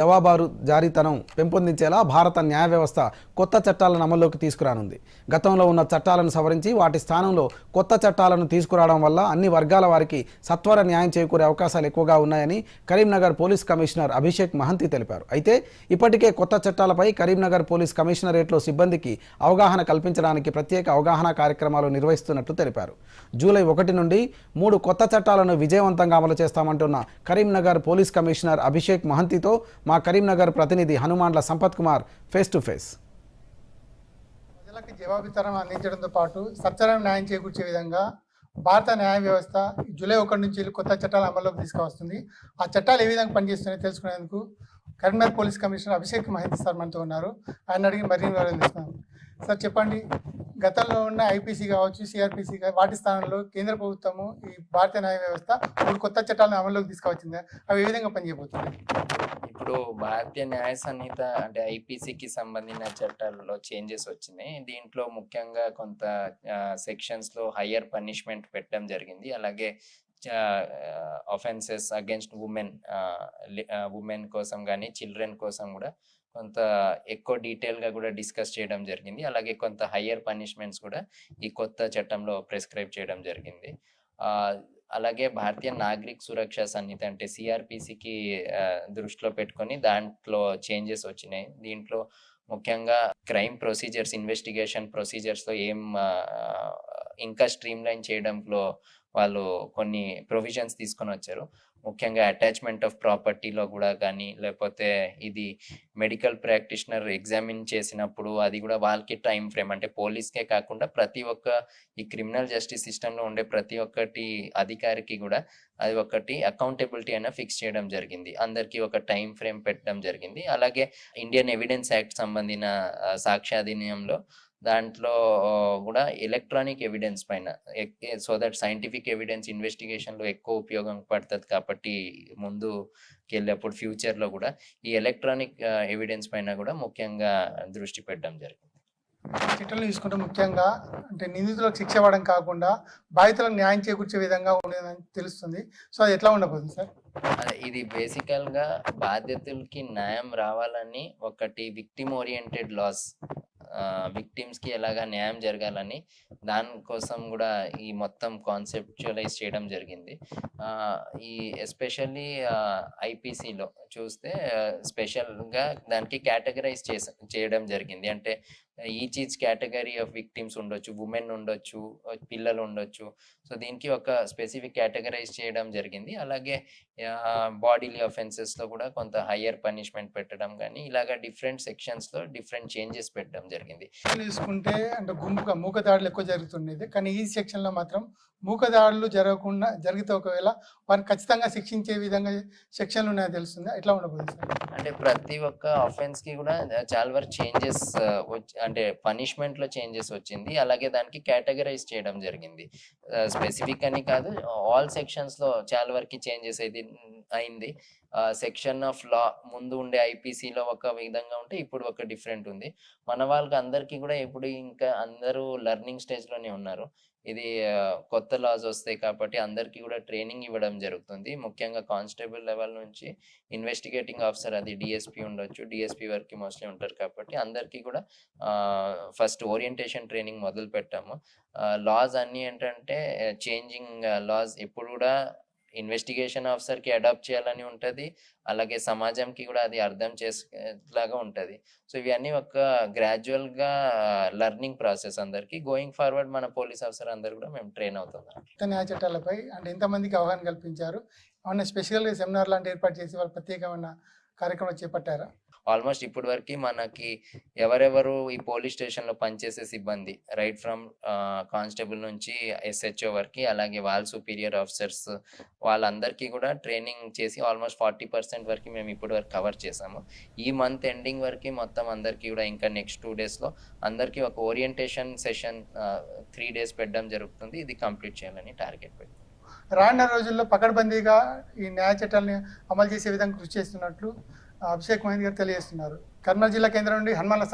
జవాబారు జారీతనం పెంపొందించేలా భారత న్యాయ వ్యవస్థ కొత్త చట్టాలను అమల్లోకి తీసుకురానుంది. గతంలో ఉన్న చట్టాలను సవరించి వాటి స్థానంలో కొత్త చట్టాలను తీసుకురావడం వల్ల అన్ని వర్గాల వారికి సత్వర న్యాయం చేకూరే అవకాశాలు ఎక్కువగా ఉన్నాయని కరీంనగర్ పోలీస్ కమిషనర్ అభిషేక్ మహంతి తెలిపారు. అయితే ఇప్పటికే కొత్త చట్టాలపై కరీంనగర్ పోలీస్ కమిషనరేట్లో సిబ్బందికి అవగాహన కల్పించడానికి ప్రత్యేక అవగాహన కార్యక్రమాలు నిర్వహిస్తున్నట్లు తెలిపారు. జూలై ఒకటి నుండి మూడు కొత్త చట్టాలను విజయవంతంగా అమలు చేస్తామంటున్న కరీంనగర్ పోలీస్ కమిషనర్ అభిషేక్ మహంతితో మా కరీంనగర్ ప్రతినిధి Hanumanla Sampath Kumar face to face ప్రజలకు జవాబితరం అందించడంతో పాటు సత్వరం న్యాయం చేకూర్చే విధంగా భారత న్యాయ వ్యవస్థ జూలై ఒకటి నుంచి కొత్త చట్టాలు అమల్లోకి తీసుకువస్తుంది. ఆ చట్టాలు ఏ విధంగా పనిచేస్తున్నాయో తెలుసుకునేందుకు Karimnagar police commissioner Abhishek Mahendra sir మనతో ఉన్నారు. ఆయన అడిగి మరిన్ని వివరాలు సార్ చెప్పండి. గతంలో ఉన్న ఐపీసీ కావచ్చు సిఆర్పిసి వాటి స్థానంలో కేంద్ర ప్రభుత్వము ఈ భారత న్యాయ వ్యవస్థ మూడు కొత్త చట్టాలను అమల్లోకి తీసుకువచ్చింది. అవి ఏ విధంగా పనిచేయబోతున్నాయి? ఇప్పుడు భారతీయ న్యాయ సంహిత అంటే ఐపీసీకి సంబంధించిన చట్టాలలో చేంజెస్ వచ్చినాయి. దీంట్లో ముఖ్యంగా కొంత సెక్షన్స్లో హయ్యర్ పనిష్మెంట్ పెట్టడం జరిగింది. అలాగే అఫెన్సెస్ అగేన్స్ట్ ఉమెన్ ఉమెన్ కోసం కానీ చిల్డ్రన్ కోసం కూడా కొంత ఎక్కువ డీటెయిల్గా కూడా డిస్కస్ చేయడం జరిగింది. అలాగే కొంత హయ్యర్ పనిష్మెంట్స్ కూడా ఈ కొత్త చట్టంలో ప్రిస్క్రైబ్ చేయడం జరిగింది. అలాగే భారతీయ నాగరిక సురక్ష సన్నిధి అంటే సిఆర్పిసికి దృష్టిలో పెట్టుకొని దాంట్లో చేంజెస్ వచ్చినాయి. దీంట్లో ముఖ్యంగా క్రైమ్ ప్రొసీజర్స్ ఇన్వెస్టిగేషన్ ప్రొసీజర్స్తో ఏం ఇంకా స్ట్రీమ్ లైన్ చేయడంలో వాళ్ళు కొన్ని ప్రొవిజన్స్ తీసుకొని వచ్చారు. ముఖ్యంగా అటాచ్మెంట్ ఆఫ్ ప్రాపర్టీలో కూడా కానీ లేకపోతే ఇది మెడికల్ ప్రాక్టీషనర్ ఎగ్జామిన్ చేసినప్పుడు అది కూడా వాళ్ళకి టైం ఫ్రేమ్ అంటే పోలీస్కే కాకుండా ప్రతి ఒక్క ఈ క్రిమినల్ జస్టిస్ సిస్టంలో ఉండే ప్రతి ఒక్కటి అధికారికి కూడా అది ఒకటి అకౌంటబిలిటీ అయినా ఫిక్స్ చేయడం జరిగింది. అందరికీ ఒక టైం ఫ్రేమ్ పెట్టడం జరిగింది. అలాగే ఇండియన్ ఎవిడెన్స్ యాక్ట్ సంబంధించిన ఆ, సాక్ష్యాధీనంలో దాంట్లో కూడా ఎలక్ట్రానిక్ ఎవిడెన్స్ పైన సో దట్ సైంటిఫిక్ ఎవిడెన్స్ ఇన్వెస్టిగేషన్లో ఎక్కువ ఉపయోగం పడుతుంది కాబట్టి ముందుకి వెళ్ళేప్పుడు ఫ్యూచర్లో కూడా ఈ ఎలక్ట్రానిక్ ఎవిడెన్స్ పైన కూడా ముఖ్యంగా దృష్టి పెట్టడం జరిగింది. చట్టాలు తీసుకుంటే ముఖ్యంగా అంటే నిందితులకు శిక్ష పడడం కాకుండా బాధితులకు న్యాయం చేకూర్చే విధంగా ఉండేదని తెలుస్తుంది. సో అది ఎట్లా ఉండబోతుంది సార్? ఇది బేసికల్గా బాధ్యతలకి న్యాయం రావాలని ఒకటి విక్టిమ్ ఓరియంటెడ్ లాస్ విక్టిమ్స్కి ఎలాగా న్యాయం జరగాలని దానికోసం కూడా ఈ మొత్తం కాన్సెప్చువలైజ్ చేయడం జరిగింది. ఈ ఎస్పెషల్లీ ఐపీసీలో చూస్తే స్పెషల్గా దానికి కేటగరైజ్ చేస చేయడం జరిగింది. అంటే each each category of victims ఉండొచ్చు ఉమెన్ ఉండొచ్చు పిల్లలు ఉండొచ్చు. సో దీనికి ఒక స్పెసిఫిక్ కేటగరైజ్ చేయడం జరిగింది. అలాగే బాడీలీ అఫెన్సెస్లో కూడా కొంత హయ్యర్ పనిష్మెంట్ పెట్టడం కానీ ఇలాగా డిఫరెంట్ సెక్షన్స్లో డిఫరెంట్ చేంజెస్ పెట్టడం జరిగింది. తీసుకుంటే అంటే గుంపుగా మూక దాడులు ఎక్కువ జరుగుతుండేది. కానీ ఈ సెక్షన్లో మాత్రం మూక దాడులు జరగకుండా జరిగితే ఒకవేళ వారిని ఖచ్చితంగా శిక్షించే విధంగా సెక్షన్లు ఉన్నాయో తెలుస్తుంది. ఎట్లా ఉండబోతుంది అంటే ప్రతి ఒక్క అఫెన్స్కి కూడా చాలా వరకు చేంజెస్ అంటే పనిష్మెంట్లో చేంజెస్ వచ్చింది. అలాగే దానికి కేటగరైజ్ చేయడం జరిగింది. స్పెసిఫిక్ అని కాదు ఆల్ సెక్షన్స్లో చాలా వరకు చేంజెస్ అయితే అయింది. సెక్షన్ ఆఫ్ లా ముందు ఉండే ఐపీసీలో ఒక విధంగా ఉంటే ఇప్పుడు ఒక డిఫరెంట్ ఉంది. మన వాళ్ళకి అందరికీ కూడా ఇప్పుడు ఇంకా అందరూ లెర్నింగ్ స్టేజ్లోనే ఉన్నారు. ఇది కొత్త లాస్ వస్తాయి కాబట్టి అందరికీ కూడా ట్రైనింగ్ ఇవ్వడం జరుగుతుంది. ముఖ్యంగా కానిస్టేబుల్ లెవెల్ నుంచి ఇన్వెస్టిగేటింగ్ ఆఫీసర్ అది డిఎస్పీ ఉండొచ్చు. డిఎస్పీ వరకు మోస్ట్లీ ఉంటారు కాబట్టి అందరికీ కూడా ఫస్ట్ ఓరియంటేషన్ ట్రైనింగ్ మొదలు పెట్టాము లాస్ అన్నీ ఏంటంటే చేంజింగ్ లాస్ ఎప్పుడు కూడా ఇన్వెస్టిగేషన్ ఆఫీసర్కి అడాప్ట్ చేయాలని ఉంటుంది. అలాగే సమాజంకి కూడా అది అర్థం చేసేలాగా ఉంటుంది. సో ఇవన్నీ ఒక గ్రాడ్యువల్గా లర్నింగ్ లెర్నింగ్ ప్రాసెస్ అందరికి. గోయింగ్ ఫార్వర్డ్ మన పోలీస్ ఆఫీసర్ అందరు కూడా మేము ట్రైన్ అవుతున్నాం న్యాయ చట్టాలపై అంటే ఎంతమందికి అవగాహన కల్పించారు. ఏమన్నా స్పెషల్గా సెమినార్ లాంటి ఏర్పాటు చేసి వాళ్ళు ప్రత్యేకమైన కార్యక్రమం చేపట్టారా? ఆల్మోస్ట్ ఇప్పటి వరకు మనకి ఎవరెవరు ఈ పోలీస్ స్టేషన్లో పనిచేసే సిబ్బంది రైట్ ఫ్రమ్ కానిస్టేబుల్ నుంచి ఎస్హెచ్ఓ వరకు అలాగే వాళ్ళ సుపీరియర్ ఆఫీసర్స్ వాళ్ళందరికీ కూడా ట్రైనింగ్ చేసి ఆల్మోస్ట్ ఫార్టీ పర్సెంట్ వరకు మేము ఇప్పటి వరకు కవర్ చేసాము ఈ మంత్ ఎండింగ్ వరకు మొత్తం అందరికీ కూడా ఇంకా నెక్స్ట్ టూ డేస్లో అందరికీ ఒక ఓరియంటేషన్ సెషన్ త్రీ డేస్ పెట్టడం జరుగుతుంది. ఇది కంప్లీట్ చేయాలని టార్గెట్ పెట్టి రానున్న రోజుల్లో పకడ్బందీగా ఈ న్యాయ చట్టాలని అమలు చేసే విధంగా కృషి చేస్తున్నట్లు అభిషేక్ మహేంద్ గారు తెలియజేస్తున్నారు. కర్నూలు జిల్లా కేంద్రం నుండి హనుమాన్ల